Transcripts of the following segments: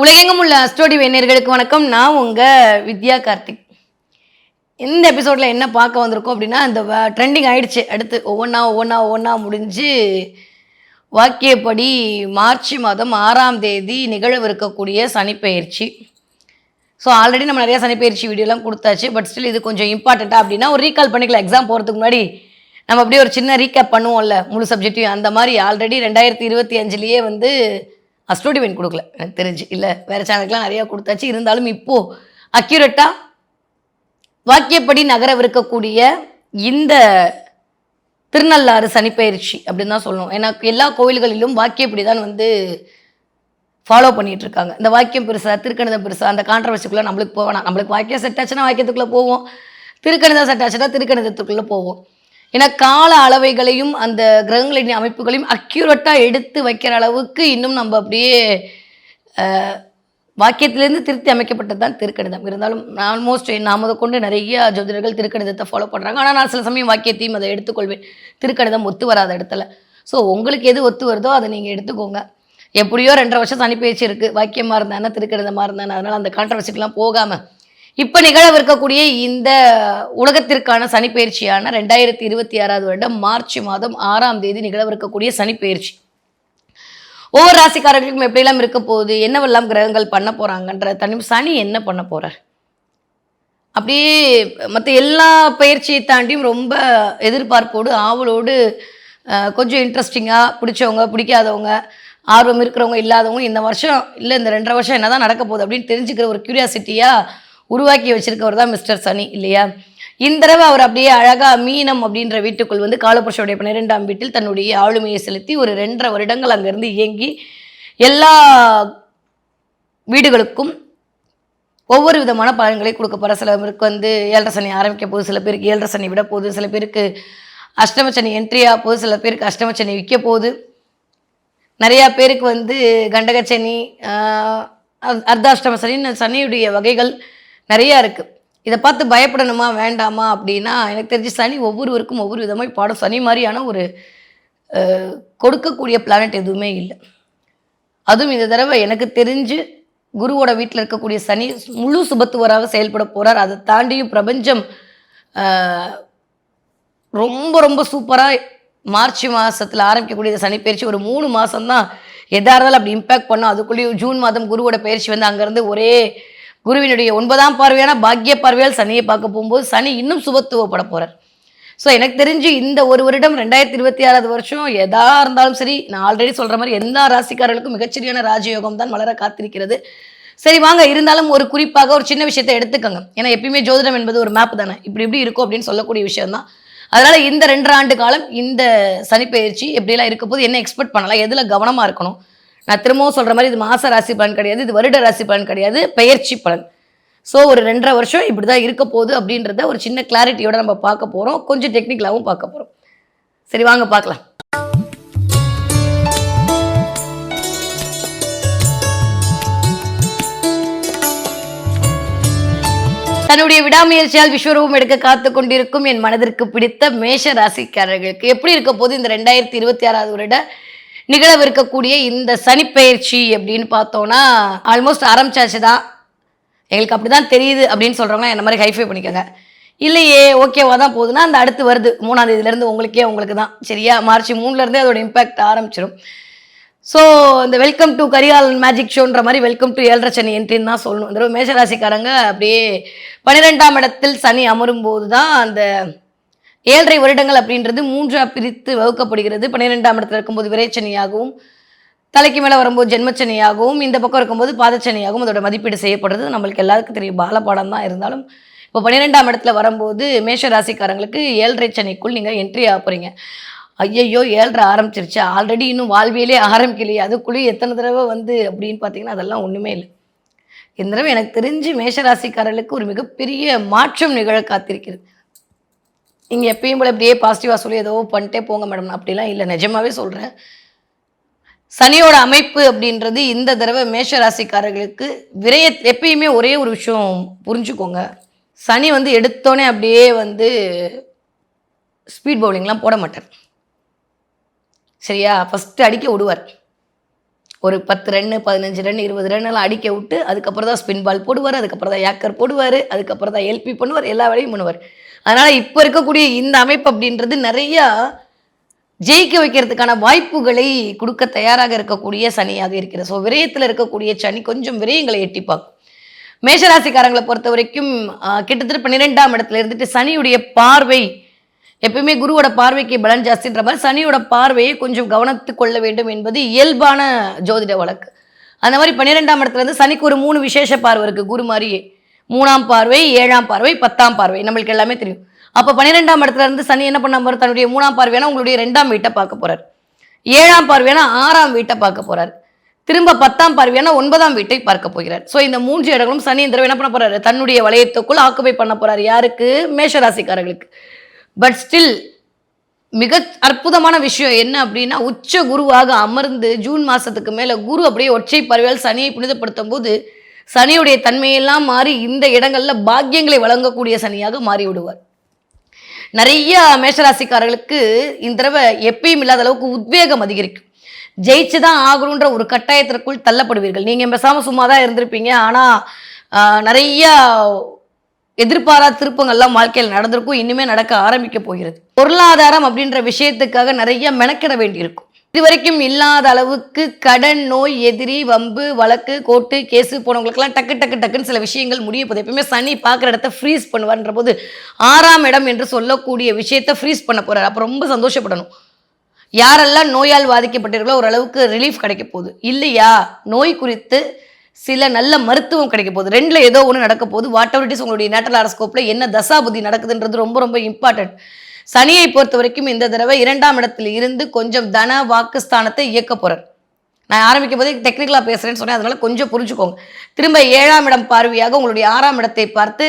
உலகெங்கும் உள்ள அஸ்டோடி வேணியர்களுக்கு வணக்கம். நான் உங்கள் வித்யா கார்த்திக். இந்த எபிசோடில் என்ன பார்க்க வந்திருக்கோம் அப்படின்னா இந்த ட்ரெண்டிங் ஆயிடுச்சு. அடுத்து ஒவ்வொன்றா ஒவ்வொன்றா ஒவ்வொன்றா முடிஞ்சு வாக்கியப்படி மார்ச் மாதம் ஆறாம் தேதி நிகழவிருக்கக்கூடிய சனிப்பெயர்ச்சி. ஸோ ஆல்ரெடி நம்ம நிறைய சனிப்பெயர்ச்சி வீடியோலாம் கொடுத்தாச்சு. பட் ஸ்டில் இது கொஞ்சம் இம்பார்ட்டண்ட்டாக அப்படின்னா ஒரு ரீகால் பண்ணிக்கலாம். எக்ஸாம் போகிறதுக்கு முன்னாடி நம்ம அப்படியே ஒரு சின்ன ரீகேப் பண்ணுவோம்ல முழு சப்ஜெக்டையும் அந்த மாதிரி ஆல்ரெடி ரெண்டாயிரத்தி இருபத்தி அஞ்சுலேயே வந்து அஸ்டோடிவன் கொடுக்கல. எனக்கு தெரிஞ்சு. இல்லை வேறு சேனலுக்குலாம் நிறையா கொடுத்தாச்சு. இருந்தாலும் இப்போது அக்யூரேட்டாக வாக்கியப்படி நகரவிருக்கக்கூடிய இந்த திருநள்ளாறு சனிப்பெயர்ச்சி அப்படின்னு தான் சொல்லணும். ஏன்னா எல்லா கோவில்களிலும் வாக்கியப்படி தான் வந்து ஃபாலோ பண்ணிகிட்டு இருக்காங்க இந்த வாக்கியம் பெருசா திருக்கணிதம் பெருசா அந்த கான்ட்ரவர்சிக்குள்ளே நம்மளுக்கு போவேணாம் நம்மளுக்கு வாக்கியம் செட் ஆச்சுன்னா வாக்கியத்துக்குள்ளே போவோம். திருக்கணிதம் செட் ஆச்சுன்னா திருக்கணிதத்துக்குள்ளே போவோம். ஏன்னா கால அளவைகளையும் அந்த கிரகங்களின் அமைப்புகளையும் அக்யூரேட்டாக எடுத்து வைக்கிற அளவுக்கு இன்னும் நம்ம அப்படியே வாக்கியத்திலேருந்து திருத்தி அமைக்கப்பட்டது தான் திருக்கணிதம். இருந்தாலும் ஆல்மோஸ்ட் நான் முத கொண்டு நிறைய ஜோதிடர்கள் திருக்கணிதத்தை ஃபாலோ பண்ணுறாங்க ஆனால் நான் சில சமயம் வாக்கியத்தையும் அதை எடுத்துக்கொள்வேன். திருக்கணிதம் ஒத்து வராத இடத்துல. ஸோ உங்களுக்கு எது ஒத்து வருதோ அதை நீங்கள் எடுத்துக்கோங்க. எப்படியோ ரெண்டரை வருஷம் சனி பேச்சு இருக்குது வாக்கியமாக இருந்தானே திருக்கணிதமாக இருந்தேன்னா அதனால் அந்த கான்ட்ரவர்சிக்கெலாம் போகாமல் இப்போ நிகழவிருக்கக்கூடிய இந்த உலகத்திற்கான சனிப்பெயர்ச்சியான ரெண்டாயிரத்தி இருபத்தி ஆறாவது வருடம் மார்ச் மாதம் ஆறாம் தேதி நிகழவிருக்கக்கூடிய சனிப்பெயர்ச்சி. ஒவ்வொரு ராசிக்காரர்களுக்கும் எப்படியெல்லாம் இருக்க போகுது என்னவெல்லாம் கிரகங்கள் பண்ண போகிறாங்கன்ற தனி சனி என்ன பண்ண போகிறார் அப்படியே மற்ற எல்லா பயிற்சியை தாண்டியும் ரொம்ப எதிர்பார்ப்போடு ஆவலோடு கொஞ்சம் இன்ட்ரெஸ்டிங்காக பிடிச்சவங்க பிடிக்காதவங்க ஆர்வம் இருக்கிறவங்க இல்லாதவங்க இந்த வருஷம் இல்லை இந்த ரெண்டரை வருஷம் என்னதான் நடக்க போகுது அப்படின்னு தெரிஞ்சுக்கிற ஒரு க்யூரியாசிட்டியாக உருவாக்கி வச்சிருக்கவர் தான் மிஸ்டர் சனி இல்லையா? இந்த தடவை அவர் அப்படியே அழகா மீனம் அப்படின்ற வீட்டுக்குள் வந்து காலபுருஷனுடைய பன்னிரெண்டாம் வீட்டில் தன்னுடைய ஆளுமையை செலுத்தி ஒரு ரெண்டரை வருடங்கள் அங்கிருந்து இயங்கி எல்லா வீடுகளுக்கும் ஒவ்வொரு விதமான பலன்களை கொடுக்க போகிற சில பேருக்கு வந்து ஏழரை சனி ஆரம்பிக்க போகுது சில பேருக்கு ஏழரை சனி விட போகுது சில பேருக்கு அஷ்டம சனி என்ட்ரி ஆக போகுது சில பேருக்கு அஷ்டம சனி விற்க போகுது. நிறையா பேருக்கு வந்து கண்டகச்சனி சனி அர்த்தாஷ்டம சனி சனியுடைய வகைகள் நிறையா இருக்குது இதை பார்த்து பயப்படணுமா வேண்டாமா அப்படின்னா எனக்கு தெரிஞ்சு சனி ஒவ்வொருவருக்கும் ஒவ்வொரு விதமாக பாடம். சனி மாதிரியான ஒரு கொடுக்கக்கூடிய பிளானட் எதுவுமே இல்லை. அதுவும் இந்த தடவை எனக்கு தெரிஞ்சு குருவோட வீட்டில் இருக்கக்கூடிய சனி முழு சுபத்துவராக செயல்பட போகிறார் அதை தாண்டியும் பிரபஞ்சம் ரொம்ப ரொம்ப சூப்பராக மார்ச் மாதத்தில் ஆரம்பிக்கக்கூடிய இந்த சனி பயிற்சி ஒரு மூணு மாசம்தான். எதாக இருந்தாலும் அப்படி இம்பேக்ட் பண்ணோம். அதுக்குள்ளேயும் ஜூன் மாதம் குருவோட பயிற்சி வந்து அங்கேருந்து ஒரே குருவினுடைய ஒன்பதாம் பார்வையான பாக்கிய பார்வையால் சனியை பார்க்க போகும்போது சனி இன்னும் சுபத்துவப்பட போறார். ஸோ எனக்கு தெரிஞ்சு இந்த ஒரு வருடம் ரெண்டாயிரத்தி இருபத்தி ஆறாவது வருஷம் எதா இருந்தாலும் சரி நான் ஆல்ரெடி சொல்ற மாதிரி எல்லா ராசிக்காரர்களுக்கும் மிகச்சரியான ராஜயோகம் தான் வளர காத்திருக்கிறது. சரி வாங்க இருந்தாலும் ஒரு குறிப்பாக ஒரு சின்ன விஷயத்தை எடுத்துக்கோங்க. ஏன்னா எப்பயுமே ஜோதிடம் என்பது ஒரு மேப் தானே. இப்படி இப்படி இருக்கும் அப்படின்னு சொல்லக்கூடிய விஷயம் தான் அதனால இந்த ரெண்டரை ஆண்டு காலம் இந்த சனிப்பெயர்ச்சி எப்படிலாம் இருக்க போது என்ன எக்ஸ்பெக்ட் பண்ணலாம் எதுல கவனமா இருக்கணும் நான் திரும்பவும் சொல்ற மாதிரி இது மாச ராசி பலன் கிடையாது இது வருட ராசி பலன் கிடையாது பெயர்ச்சி பலன். ஸோ ஒரு ரெண்டரை வருஷம் இப்படி தான் இருக்க போகுது அப்படின்றத ஒரு சின்ன கிளாரிட்டியோட நம்ம பார்க்க போகிறோம் கொஞ்சம் டெக்னிக்கலாகவும் பார்க்க போகிறோம் சரி வாங்க பார்க்கலாம். தன்னுடைய விடாமுயற்சியால் விஸ்வரூபம் எடுக்க காத்து கொண்டிருக்கும் என் மனதிற்கு பிடித்த மேஷ ராசிக்காரர்களுக்கு எப்படி இருக்க போது இந்த ரெண்டாயிரத்தி இருபத்தி ஆறாவது வருட? நிகழவிருக்கக்கூடிய இந்த சனிப்பெயர்ச்சி அப்படின்னு பார்த்தோம்னா ஆல்மோஸ்ட் ஆரம்பிச்சாச்சு தான் எங்களுக்கு அப்படிதான் தெரியுது அப்படின்னு சொல்கிறவங்க என்ன மாதிரி ஹைஃபை பண்ணிக்கோங்க. இல்லையே ஓகேவா தான் போகுதுன்னா அந்த அடுத்து வருது. மூணாம் தேதியிலேருந்து உங்களுக்கே உங்களுக்கு தான் சரியா? மார்ச் மூணுலேருந்தே அதோட இம்பாக்ட் ஆரம்பிச்சிடும் ஸோ இந்த வெல்கம் டு கரிகாலன் மேஜிக் ஷோன்ற மாதிரி வெல்கம் டு ஏழரை சனி என்ட்ரின்னு தான் சொல்லணும். இந்த மேஷராசிக்காரங்க அப்படியே பன்னிரெண்டாம் இடத்தில் சனி அமரும் போது தான் அந்த ஏழரை வருடங்கள் அப்படின்றது மூன்றாக பிரித்து வகுக்கப்படுகிறது. பன்னிரெண்டாம் இடத்துல இருக்கும்போது விரைச்சனியாகவும் தலைக்கு மேலே வரும்போது ஜென்மச்சனியாகவும் இந்த பக்கம் இருக்கும்போது பாதச்சனியாகவும் அதோட மதிப்பீடு செய்யப்படுறது. நம்மளுக்கு எல்லாருக்கும் தெரியும். பாலபாடம் தான் இருந்தாலும் இப்போ பன்னிரெண்டாம் இடத்துல வரும்போது மேஷ ராசிக்காரங்களுக்கு ஏழரை சனிக்குள் நீங்கள் என்ட்ரி ஆக போகிறீங்க ஐயையோ ஏழரை ஆரம்பிச்சிருச்சு. ஆல்ரெடி இன்னும் வாழ்வியலே ஆரம்பிக்கலையே. அதுக்குள்ளேயே எத்தனை தடவை வந்து அப்படின்னு பார்த்தீங்கன்னா அதெல்லாம் ஒன்றுமே இல்லை. இந்த தடவை எனக்கு தெரிஞ்சு மேஷராசிக்காரர்களுக்கு ஒரு மிகப்பெரிய மாற்றம் நிகழ காத்திருக்கிறது. நீங்கள் எப்பயும் போல இப்படியே பாசிட்டிவாக சொல்லி ஏதோ பண்ணிட்டே போங்க மேடம் அப்படிலாம் இல்லை. நிஜமாவே சொல்கிறேன் சனியோட அமைப்பு அப்படின்றது இந்த தடவை மேஷ ராசிக்காரர்களுக்கு விரைய எப்பயுமே ஒரே ஒரு விஷயம் புரிஞ்சுக்கோங்க. சனி வந்து எடுத்தோடனே அப்படியே வந்து ஸ்பீட் பவுலிங்லாம் போட மாட்டார். சரியா? ஃபஸ்ட்டு அடிக்க விடுவார். ஒரு பத்து ரன்னு பதினஞ்சு ரன் இருபது ரன் எல்லாம் அடிக்க விட்டு அதுக்கப்புறம் தான் ஸ்பின் பால் போடுவார் அதுக்கப்புறம் தான் ஏக்கர் போடுவார் அதுக்கப்புறம் தான் எல்பி பண்ணுவார் எல்லா வேலையும் பண்ணுவார். அதனால் இப்போ இருக்கக்கூடிய இந்த அமைப்பு அப்படின்றது நிறையா ஜெயிக்க வைக்கிறதுக்கான வாய்ப்புகளை கொடுக்க தயாராக இருக்கக்கூடிய சனியாக இருக்கிறது ஸோ விரயத்தில் இருக்கக்கூடிய சனி கொஞ்சம் விரயங்களை எட்டி பார்க்கும். மேஷராசிக்காரங்களை பொறுத்த வரைக்கும் கிட்டத்தட்ட பன்னிரெண்டாம் இடத்துல இருந்துட்டு சனியுடைய பார்வை எப்பயுமே குருவோட பார்வைக்கு பலன் ஜாஸ்தின்ற மாதிரி சனியோட பார்வையை கொஞ்சம் கவனத்து கொள்ள வேண்டும் என்பது இயல்பான ஜோதிட வழக்கு. அந்த மாதிரி பன்னிரெண்டாம் இடத்துல இருந்து சனிக்கு ஒரு மூணு விசேஷ பார்வை இருக்குது குரு மாதிரியே. மூணாம் பார்வை ஏழாம் பார்வை பத்தாம் பார்வை. நம்மளுக்கு எல்லாமே தெரியும். அப்போ பன்னிரெண்டாம் இடத்துல இருந்து சனி என்ன பண்ண போறார்? தன்னுடைய மூணாம் பார்வையான உங்களுடைய ரெண்டாம் வீட்டை பார்க்க போறார். ஏழாம் பார்வையான ஆறாம் வீட்டை பார்க்க போறார். திரும்ப பத்தாம் பார்வையான ஒன்பதாம் வீட்டை பார்க்க போகிறார். ஸோ இந்த மூன்று இடங்களும் சனி இந்த என்ன பண்ண போறாரு? தன்னுடைய வளையத்துக்குள் ஆக்குபை பண்ண போகிறார் யாருக்கு? மேஷராசிக்காரர்களுக்கு. பட் ஸ்டில் மிக அற்புதமான விஷயம் என்ன அப்படின்னா உச்ச குருவாக அமர்ந்து ஜூன் மாசத்துக்கு மேல குரு அப்படியே ஒற்றை பார்வையால் சனியை புனிதப்படுத்தும் போது சனியுடைய தன்மையெல்லாம் மாறி இந்த இடங்களில் பாக்கியங்களை வழங்கக்கூடிய சனியாக மாறி விடுவார் நிறைய மேஷராசிக்காரர்களுக்கு இந்த தடவை எப்பயும் இல்லாத அளவுக்கு உத்வேகம் அதிகரிக்கும். ஜெயிச்சு தான் ஆகணுன்ற ஒரு கட்டாயத்திற்குள் தள்ளப்படுவீர்கள். நீங்கள் பேசாமல் சும்மா தான் இருந்திருப்பீங்க ஆனால் நிறைய எதிர்பாராத திருப்பங்கள்லாம் வாழ்க்கையில் நடந்திருக்கும். இனிமேல் நடக்க ஆரம்பிக்க போகிறது. பொருளாதாரம் அப்படின்ற விஷயத்துக்காக நிறைய மெனக்கிட வேண்டியிருக்கும். இதுவரைக்கும் இல்லாத அளவுக்கு கடன் நோய் எதிரி வம்பு வழக்கு கோட்டு கேஸு போனவங்களுக்கெல்லாம் டக்கு டக்கு டக்குன்னு சில விஷயங்கள் முடிய போகுது. எப்பயுமே சனி பார்க்குற இடத்த ஃப்ரீஸ் பண்ணுவார்ன்ற போது ஆறாம் இடம் என்று சொல்லக்கூடிய விஷயத்தை ஃப்ரீஸ் பண்ண போகிறார் அப்போ ரொம்ப சந்தோஷப்படணும். யாரெல்லாம் நோயால் பாதிக்கப்பட்டீர்களோ ஓரளவுக்கு ரிலீஃப் கிடைக்க போகுது. இல்லையா? நோய் குறித்து சில நல்ல மருத்துவம் கிடைக்க போகுது. ரெண்டில் ஏதோ ஒன்று நடக்க போகுது. வாட் எவர் இட் இஸ் உங்களுடைய நேட்டல் ஆரோஸ்கோப்பில் என்ன தசாபுதி நடக்குதுன்றது ரொம்ப ரொம்ப இம்பார்ட்டன்ட் சனியை பொறுத்த வரைக்கும் இந்த தடவை இரண்டாம் இடத்துல இருந்து கொஞ்சம் தன வாக்கு ஸ்தானத்தை இயக்க போறார். நான் ஆரம்பிக்கும் போதே டெக்னிக்கலாக பேசுகிறேன்னு சொன்னேன். அதனால கொஞ்சம் புரிஞ்சுக்கோங்க. திரும்ப ஏழாம் இடம் பார்வையாக உங்களுடைய ஆறாம் இடத்தை பார்த்து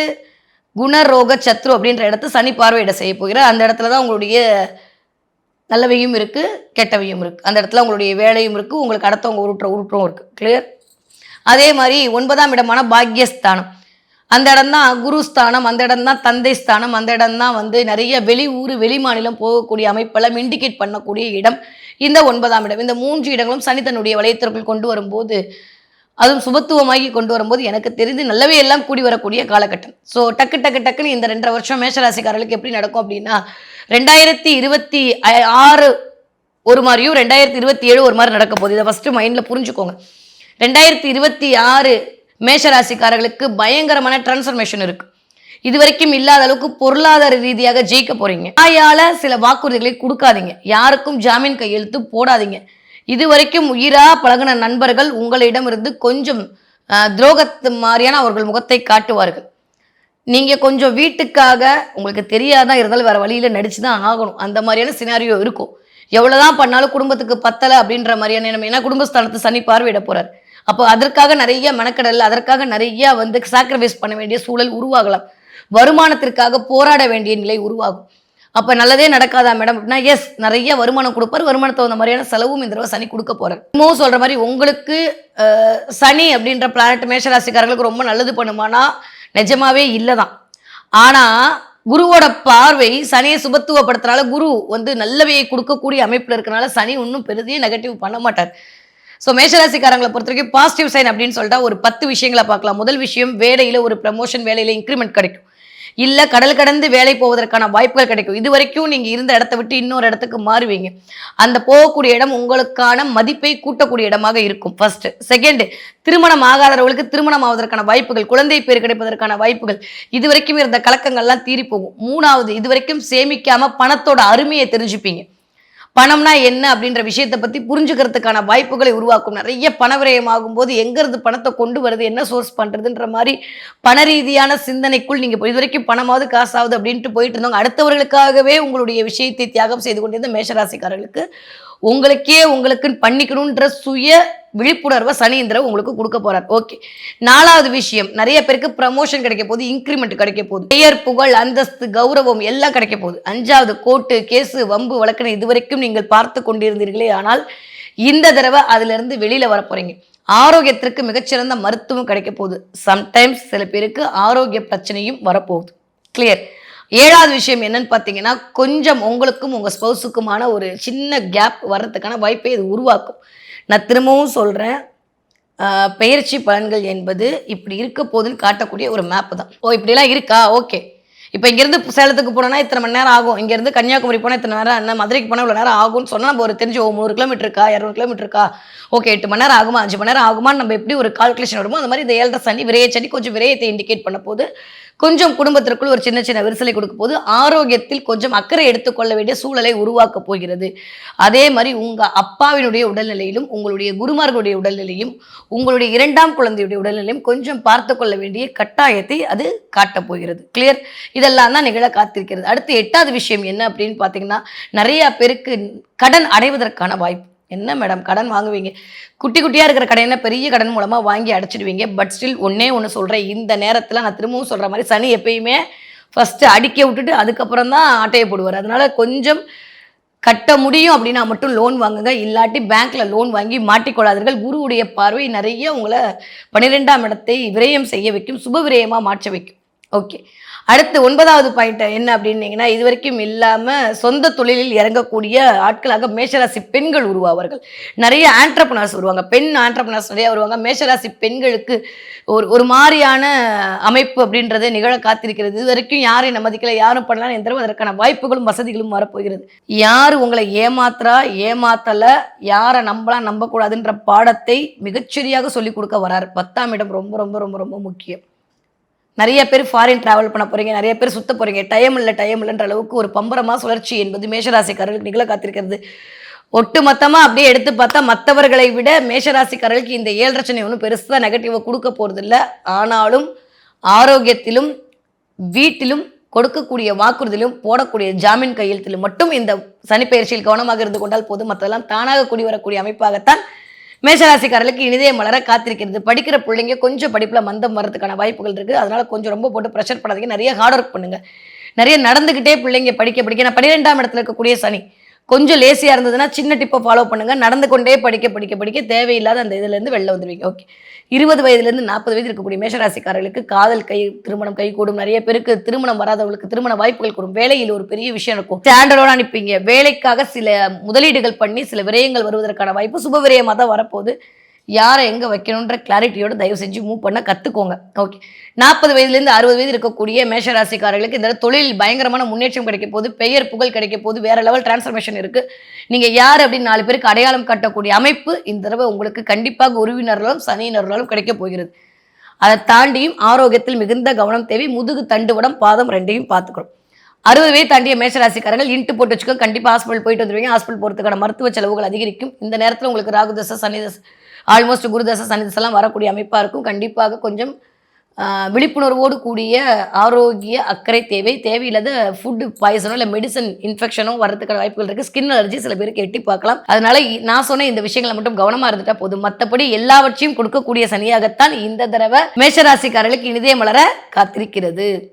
குணரோக சத்ரு அப்படின்ற இடத்த சனி பார்வையிட செய்ய போகிறார். அந்த இடத்துல தான் உங்களுடைய நல்லவையும் இருக்குது கெட்டவையும் இருக்குது அந்த இடத்துல உங்களுடைய வேலையும் இருக்குது உங்களுக்கு அடுத்தவங்க உருட்டுற உருட்டும் இருக்குது கிளியர் அதே மாதிரி ஒன்பதாம் இடமான பாக்யஸ்தானம். அந்த இடம் தான் குருஸ்தானம் அந்த இடம் தான் தந்தை ஸ்தானம் அந்த இடம் தான் வந்து நிறைய வெளி ஊர் வெளி மாநிலம் போகக்கூடிய அமைப்பெல்லாம் இண்டிகேட் பண்ணக்கூடிய இடம் இந்த ஒன்பதாம் இடம். இந்த மூன்று இடங்களும் சனி தன்னுடைய வளையத்திற்குள் கொண்டு வரும்போது அதுவும் சுபத்துவமாகி கொண்டு வரும்போது எனக்கு தெரிந்து நல்லவே எல்லாம் கூடி வரக்கூடிய காலகட்டம். ஸோ டக்கு டக்கு டக்குன்னு இந்த ரெண்டரை வருஷம் மேஷராசிக்காரர்களுக்கு எப்படி நடக்கும் அப்படின்னா ரெண்டாயிரத்தி இருபத்தி ஐ- ஆறு ஒரு மாதிரியும் ரெண்டாயிரத்தி இருபத்தி ஏழு ஒரு மாதிரி நடக்க போகுது இதை ஃபஸ்ட்டு மைண்டில் புரிஞ்சுக்கோங்க. ரெண்டாயிரத்தி இருபத்தி ஆறு மேஷராசிக்காரர்களுக்கு பயங்கரமான டிரான்ஸ்ஃபர்மேஷன் இருக்கு. இது வரைக்கும் இல்லாத அளவுக்கு பொருளாதார ரீதியாக ஜெயிக்க போறீங்க. தாயால சில வாக்குறுதிகளை கொடுக்காதீங்க. யாருக்கும் ஜாமீன் கையெழுத்து போடாதீங்க. இது வரைக்கும் உயிரா பழகுன நண்பர்கள் உங்களிடமிருந்து கொஞ்சம் துரோகத்து மாதிரியான அவர்கள் முகத்தை காட்டுவார்கள். நீங்க கொஞ்சம் வீட்டுக்காக உங்களுக்கு தெரியாதான் இருந்தாலும் வேற வழியில நடிச்சு தான் ஆகணும். அந்த மாதிரியான சினாரியோ இருக்கும். எவ்வளவுதான் பண்ணாலும் குடும்பத்துக்கு பத்தலை அப்படின்ற மாதிரியான நம்ம ஏன்னா குடும்பஸ்தானத்தை சனி பார்வையிட போகிறார் அப்போ அதற்காக நிறைய மெனக்கடல் அதற்காக நிறைய வந்து சாக்ரிஃபைஸ் பண்ண வேண்டிய சூழல் உருவாகலாம். வருமானத்திற்காக போராட வேண்டிய நிலை உருவாகும். அப்ப நல்லதே நடக்காதா மேடம் அப்படின்னா எஸ் நிறைய வருமானம் கொடுப்பார். வருமானத்தை வந்த மாதிரியான செலவும் இந்த தடவை சனி கொடுக்க போறார். இன்னமும் சொல்ற மாதிரி உங்களுக்கு சனி அப்படின்ற பிளானட் மேஷராசிக்காரர்களுக்கு ரொம்ப நல்லது பண்ணுமானா நிஜமாவே இல்லைதான். ஆனா குருவோட பார்வை சனியை சுபத்துவப்படுத்துறனால குரு வந்து நல்லவையை கொடுக்கக்கூடிய அமைப்பில் இருக்கனால சனி ஒன்றும் பெரிய நெகட்டிவ் பண்ண மாட்டார். ஸோ மேஷராசிக்காரங்களை பொறுத்த வரைக்கும் பாசிட்டிவ் சைன் அப்படின்னு சொல்லிட்டா ஒரு பத்து விஷயங்களை பார்க்கலாம். முதல் விஷயம் வேலையில் ஒரு ப்ரமோஷன் வேலையில் இன்க்ரிமெண்ட் கிடைக்கும். இல்லை கடல் கடந்து வேலை போவதற்கான வாய்ப்புகள் கிடைக்கும். இது வரைக்கும் நீங்கள் இருந்த இடத்த விட்டு இன்னொரு இடத்துக்கு மாறுவீங்க. அந்த போகக்கூடிய இடம் உங்களுக்கான மதிப்பை கூட்டக்கூடிய இடமாக இருக்கும். ஃபர்ஸ்ட் செகண்ட் திருமணம் ஆகாதவர்களுக்கு திருமணம் ஆவதற்கான வாய்ப்புகள் குழந்தை பேர் கிடைப்பதற்கான வாய்ப்புகள். இது வரைக்கும் இருந்த கலக்கங்கள்லாம் தீரி போகும் மூணாவது இது வரைக்கும் சேமிக்காமல் பணத்தோட அருமையை தெரிஞ்சுப்பீங்க. பணம்னா என்ன அப்படின்ற விஷயத்தை பத்தி புரிஞ்சுக்கிறதுக்கான வாய்ப்புகளை உருவாக்கும். நிறைய பணவிரயம் ஆகும்போது எங்கேருந்து பணத்தை கொண்டு வருது என்ன சோர்ஸ் பண்றதுன்ற மாதிரி பண ரீதியான சிந்தனைக்குள் நீங்க போய் இது வரைக்கும் பணமாவது காசாவது அப்படின்ட்டு போயிட்டு இருந்தவங்க அடுத்தவர்களுக்காகவே உங்களுடைய விஷயத்தை தியாகம் செய்து கொண்டிருந்த மேஷராசிக்காரர்களுக்கு உங்களுக்கே உங்களுக்குன்னு பண்ணிக்கணுன்ற சுய விழிப்புணர்வை சனீந்திர உங்களுக்கு கொடுக்க போறார். ஓகே நாலாவது விஷயம் நிறைய பேருக்கு ப்ரமோஷன் கிடைக்க போகுது இன்க்ரிமெண்ட் கிடைக்க போகுது. பெயர் புகழ் அந்தஸ்து கௌரவம் எல்லாம் கிடைக்க போகுது. அஞ்சாவது கோர்ட்டு கேஸு வம்பு வழக்குன்னு இதுவரைக்கும் நீங்கள் பார்த்து கொண்டிருந்தீர்களே ஆனால் இந்த தடவை அதிலிருந்து வெளியில் வெளியில வர போறீங்க. ஆரோக்கியத்திற்கு மிகச்சிறந்த மருத்துவம் கிடைக்க போகுது. சம்டைம்ஸ் சில பேருக்கு ஆரோக்கிய பிரச்சனையும் வரப்போகுது. கிளியர் ஏழாவது விஷயம் என்னன்னு பார்த்தீங்கன்னா கொஞ்சம் உங்களுக்கும் உங்கள் ஸ்பௌஸுக்குமான ஒரு சின்ன கேப் வர்றதுக்கான வாய்ப்பை இது உருவாக்கும். நான் திரும்பவும் சொல்கிறேன் பெயர்ச்சி பலன்கள் என்பது இப்படி இருக்க போதுன்னு காட்டக்கூடிய ஒரு மேப்பு தான். ஓ இப்படிலாம் இருக்கா? ஓகே. இப்போ இங்கேருந்து சேலத்துக்கு போனோம்னா இத்தனை மணி நேரம் ஆகும். இங்கேருந்து கன்னியாகுமரி போனால் இத்தனை நேரம் என்ன? மதுரைக்கு போனால் இவ்வளோ நேரம் ஆகும்னு சொன்னால் நம்ம ஒரு தெரிஞ்சு ஓ நூறு கிலோமீட்டர் இருக்கா? இரநூறு கிலோமீட்டர் இருக்கா? ஓகே எட்டு மணி நேரம் ஆகுமா? அஞ்சு மணி நேரம் ஆகுமான்னு நம்ம எப்படி ஒரு கால்குலேஷன் வருமோ அந்த மாதிரி இந்த ஏழரை சனி விரைய சனி கொஞ்சம் விரயத்தை இண்டிகேட் பண்ண போது கொஞ்சம் குடும்பத்திற்குள் ஒரு சின்ன சின்ன விரிசலை கொடுக்க போது ஆரோக்கியத்தில் கொஞ்சம் அக்கறை எடுத்துக்கொள்ள வேண்டிய சூழலை உருவாக்கப் போகிறது. அதே மாதிரி உங்க அப்பாவினுடைய உடல்நிலையிலும் உங்களுடைய குருமார்களுடைய உடல்நிலையும் உங்களுடைய இரண்டாம் குழந்தையுடைய உடல்நிலையும் கொஞ்சம் பார்த்து கொள்ள வேண்டிய கட்டாயத்தை அது காட்டப் போகிறது. கிளியர் இதெல்லாம் தான் நிகழ காத்திருக்கிறது. அடுத்து எட்டாவது விஷயம் என்ன அப்படின்னு பார்த்தீங்கன்னா நிறைய பேருக்கு கடன் அடைவதற்கான வாய்ப்பு. என்ன மேடம் கடன் வாங்குவீங்க. குட்டி குட்டியாக இருக்கிற கடனை பெரிய கடன் மூலமாக வாங்கி அடைச்சிடுவீங்க. பட் ஸ்டில் ஒன்றே ஒன்று சொல்கிறேன் இந்த நேரத்தில் நான் திரும்பவும் சொல்கிற மாதிரி சனி எப்பயுமே ஃபஸ்ட்டு அடிக்க விட்டுட்டு அதுக்கப்புறம் தான் ஆட்டையை போடுவார். அதனால் கொஞ்சம் கட்ட முடியும் அப்படின்னா மட்டும் லோன் வாங்குங்க. இல்லாட்டி பேங்க்ல லோன் வாங்கி மாட்டிக்கொள்ளாதீர்கள். குருவுடைய பார்வை நிறைய உங்களை பன்னிரெண்டாம் இடத்தை விரயம் செய்ய வைக்கும். சுப விரயமாக மாற்ற வைக்கும். ஓகே அடுத்து ஒன்பதாவது பாயிண்ட் என்ன அப்படின்னீங்கன்னா இது வரைக்கும் இல்லாமல் சொந்த தொழிலில் இறங்கக்கூடிய ஆட்களாக மேஷராசி பெண்கள் உருவாவார்கள். நிறைய ஆண்டர்பனர்ஸ் வருவாங்க. பெண் ஆண்டர்பனர்ஸ் நிறைய வருவாங்க. மேஷராசி பெண்களுக்கு ஒரு ஒரு மாதிரியான அமைப்பு அப்படின்றது நிகழ காத்திருக்கிறது. இது வரைக்கும் யாரையும் நமதிக்கல யாரும் பண்ணலாம் எந்த அதற்கான வாய்ப்புகளும் வசதிகளும் வரப்போகிறது. யார் உங்களை ஏமாத்துறா ஏமாத்தல யாரை நம்பலாம் நம்பக்கூடாதுன்ற பாடத்தை மிகச்சரியாக சொல்லிக் கொடுக்க வராரு. பத்தாம் இடம் ரொம்ப ரொம்ப ரொம்ப ரொம்ப முக்கியம். நிறைய பேர் ஃபாரின் டிராவல் பண்ண போறீங்க நிறைய பேர் சுத்த போறீங்க. டைம் இல்லை டைம் இல்லைன்ற அளவுக்கு ஒரு பம்பரமா சுழற்சி என்பது மேஷராசிக்காரர்களுக்கு நிகழ காத்திருக்கிறது. ஒட்டு மொத்தமாக அப்படியே எடுத்து பார்த்தா மற்றவர்களை விட மேஷராசிக்காரர்களுக்கு இந்த ஏழரச்சனை ஒன்றும் பெருசாக நெகட்டிவாக கொடுக்க போகிறது இல்லை ஆனாலும் ஆரோக்கியத்திலும் வீட்டிலும் கொடுக்கக்கூடிய வாக்குறுதியிலும் போடக்கூடிய ஜாமீன் கையெழுத்திலும் மட்டும் இந்த சனிப்பெயர்ச்சியில் கவனமாக இருந்து கொண்டால் போதும். மற்றெல்லாம் தானாக கூடி வரக்கூடிய அமைப்பாகத்தான் மேஷராசிக்காரர்களுக்கு இனிதே மலர காத்திருக்கிறது. படிக்கிற பிள்ளைங்க கொஞ்சம் படிப்பில் மந்தம் வர்றதுக்கான வாய்ப்புகள் இருக்குது அதனால கொஞ்சம் ரொம்ப போட்டு ப்ரெஷர் பண்ணாதீங்க. நிறைய ஹார்ட் ஒர்க் பண்ணுங்க. நிறைய நடந்துக்கிட்டே பிள்ளைங்க படிக்க படிக்க. நான் பன்னிரெண்டாம் இடத்துல இருக்கக்கூடிய சனி. கொஞ்சம் லேசியாக இருந்ததுன்னா சின்ன டிப்பை ஃபாலோ பண்ணுங்கள் நடந்து கொண்டே படிக்க படிக்க படிக்க தேவையில்லாத அந்த இதுலேருந்து வெளில வந்துடுவீங்க ஓகே இருபது வயதுலேருந்து நாற்பது வயது இருக்கக்கூடிய மேஷராசிக்காரர்களுக்கு காதல் கை திருமணம் கை கூடும். நிறைய பேருக்கு திருமணம் வராதவங்களுக்கு திருமண வாய்ப்புகள் கூடும். வேலையில் ஒரு பெரிய விஷயம் இருக்கும் ஸ்டாண்டர்டோட அனுப்பிங்க வேலைக்காக சில முதலீடுகள் பண்ணி சில விரயங்கள் வருவதற்கான வாய்ப்பு சுப விரயமாக தான் வரப்போகுது. யாரை எங்கே வைக்கணுன்ற கிளாரிட்டியோட தயவு செஞ்சு மூவ் பண்ண கற்றுக்கோங்க ஓகே நாற்பது வயதுலேருந்து அறுபது வயது இருக்கக்கூடிய மேஷராசிக்காரர்களுக்கு இந்த தொழில் பயங்கரமான முன்னேற்றம் கிடைக்க போது பெயர் புகழ் கிடைக்க போது வேற லெவல் டிரான்ஸ்ஃபர்மேஷன் இருக்குது நீங்கள் யார் அப்படின்னு நாலு பேருக்கு அடையாளம் காட்டக்கூடிய அமைப்பு இந்த தடவை உங்களுக்கு கண்டிப்பாக உறவினர்களாலும் சனியினர்களாலும் கிடைக்க போகிறது. அதை தாண்டியும் ஆரோக்கியத்தில் மிகுந்த கவனம் தேவை. முதுகு தண்டுவடம் பாதம் ரெண்டையும் பார்த்துக்கணும். அறுபது வயது தாண்டிய மேஷராசிக்காரர்கள் இன்ட்டு போட்டு வச்சுக்கோ கண்டிப்பாக ஹாஸ்பிட்டல் போயிட்டு வந்துடுவீங்க ஹாஸ்பிட்டல் போகிறதுக்கான மருத்துவ செலவுகள் அதிகரிக்கும். இந்த நேரத்தில் உங்களுக்கு ராகுதசை சனிதசை ஆல்மோஸ்ட் குருதச சனிதசெல்லாம் வரக்கூடிய அமைப்பாக இருக்கும். கண்டிப்பாக கொஞ்சம் விழிப்புணர்வோடு கூடிய ஆரோக்கிய அக்கறை தேவை. தேவையில்லாத ஃபுட்டு பாய்சனோ இல்லை மெடிசன் இன்ஃபெக்ஷனோ வரதுக்கான வாய்ப்புகள் இருக்குது ஸ்கின் அலர்ஜி சில பேருக்கு எட்டி பார்க்கலாம். அதனால நான் சொன்ன இந்த விஷயங்களை மட்டும் கவனமாக இருந்துட்டா போதும். மற்றபடி எல்லாவற்றையும் கொடுக்கக்கூடிய சனியாகத்தான் இந்த தடவை மேஷராசிக்காரர்களுக்கு இனிதே மலர காத்திருக்கிறது.